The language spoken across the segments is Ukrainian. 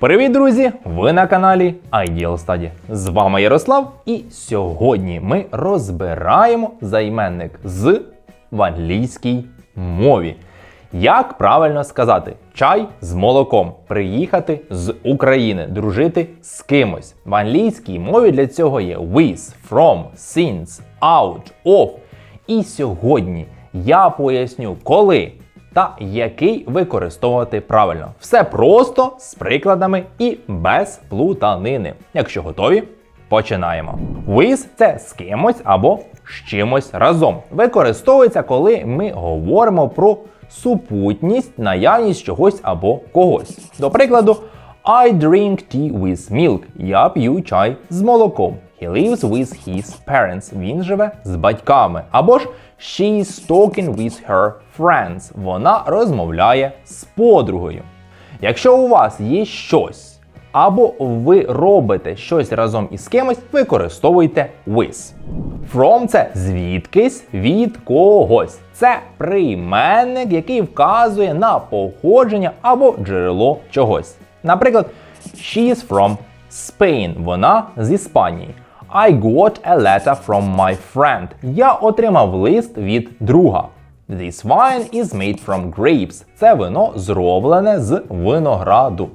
Привіт, друзі! Ви на каналі Ideal Study. З вами Ярослав, і сьогодні ми розбираємо займенник з в англійській мові. Як правильно сказати чай з молоком, приїхати з України, дружити з кимось. В англійській мові для цього є with, from, since, out, of. І сьогодні я поясню, коли та який використовувати правильно. Все просто з прикладами і без плутанини. Якщо готові, починаємо. With – це з кимось або з чимось разом. Використовується, коли ми говоримо про супутність, наявність чогось або когось. До прикладу, I drink tea with milk. Я п'ю чай з молоком. He lives with his parents. Він живе з батьками. Або ж she is talking with her friends. Вона розмовляє з подругою. Якщо у вас є щось, або ви робите щось разом із кимось, використовуйте with. From це звідкись від когось. Це прийменник, який вказує на походження або джерело чогось. Наприклад, she is from Spain. Вона з Іспанії. I got a letter from my friend. Я отримав лист від друга. This wine is made from grapes. Це вино зроблене з винограду.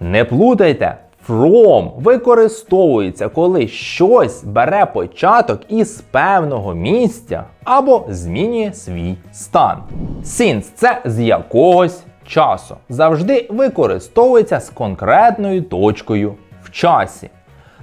Не плутайте, from використовується, коли щось бере початок із певного місця або змінює свій стан. Since – це з якогось часу. Завжди використовується з конкретною точкою в часі.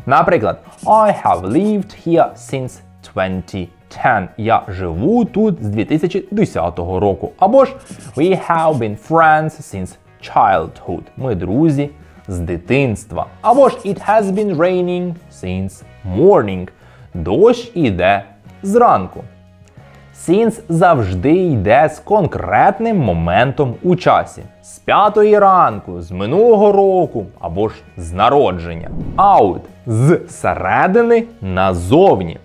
Наприклад, I have lived here since 2010. Я живу тут з 2010 року. Або ж We have been friends since childhood. Ми друзі з дитинства. Або ж It has been raining since morning. Дощ іде зранку. Since завжди йде з конкретним моментом у часі. З п'ятої ранку, з минулого року або ж з народження. Out з середини назовні.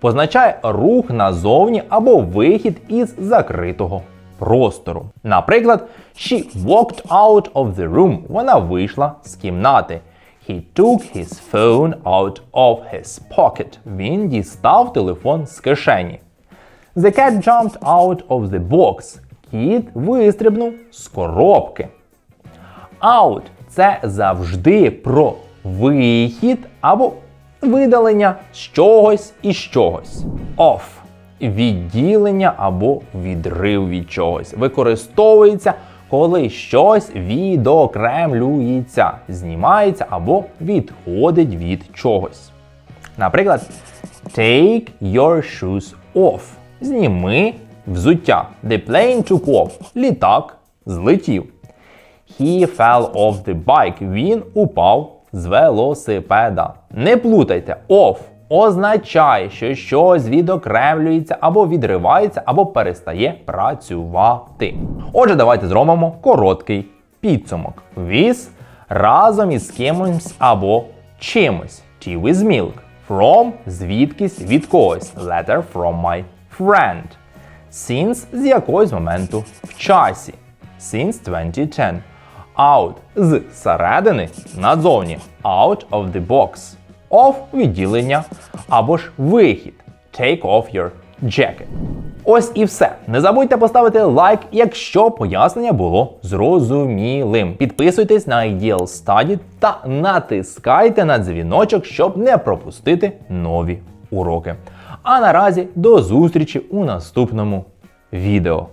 Позначає рух назовні або вихід із закритого простору. Наприклад, she walked out of the room. Вона вийшла з кімнати. He took his phone out of his pocket. Він дістав телефон з кишені. The cat jumped out of the box. Кіт вистрибнув з коробки. Out це завжди про вихід або видалення з чогось із чогось. Off відділення або відрив від чогось. Використовується, коли щось відокремлюється, знімається або відходить від чогось. Наприклад, take your shoes off. Зніми взуття. The plane took off. Літак злетів. He fell off the bike. Він упав з велосипеда. Не плутайте, off означає, що щось відокремлюється або відривається, або перестає працювати. Отже, давайте зробимо короткий підсумок. With разом із кимось або чимось. Tea with milk. From звідкись від когось. Letter from my friend. Since з якогось моменту в часі. Since 2010. Out з середини назовні. Out of the box. Off відділення або ж вихід. Take off your jacket. Ось і все. Не забудьте поставити лайк, якщо пояснення було зрозумілим. Підписуйтесь на Ideal Study та натискайте на дзвіночок, щоб не пропустити нові уроки. А наразі до зустрічі у наступному відео.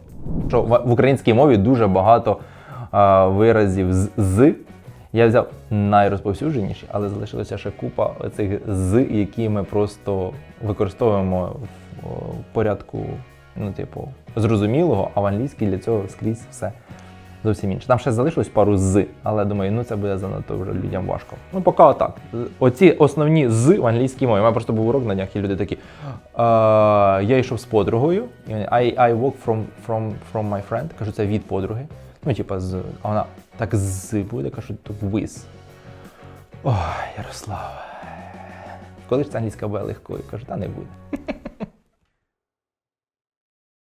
Що в українській мові дуже багато а, виразів з з. Я взяв найрозповсюдженіші, але залишилася ще купа цих з, які ми просто використовуємо в порядку, ну, типу, зрозумілого, а в англійській для цього скрізь все зовсім інше. Там ще залишилось пару з, але думаю, ну це буде занадто вже людям важко. Ну, поки отак. Оці основні з в англійській мові. У мене просто був урок на днях, і люди такі. «Е, я йшов з подругою. I, I walk from, from, from my friend. Кажу, це від подруги. Ну, типа, з. А вона так з буде, кажу, то with. Ой, Ярослав. Коли ж ця англійська буде легкою? Кажу, та не буде.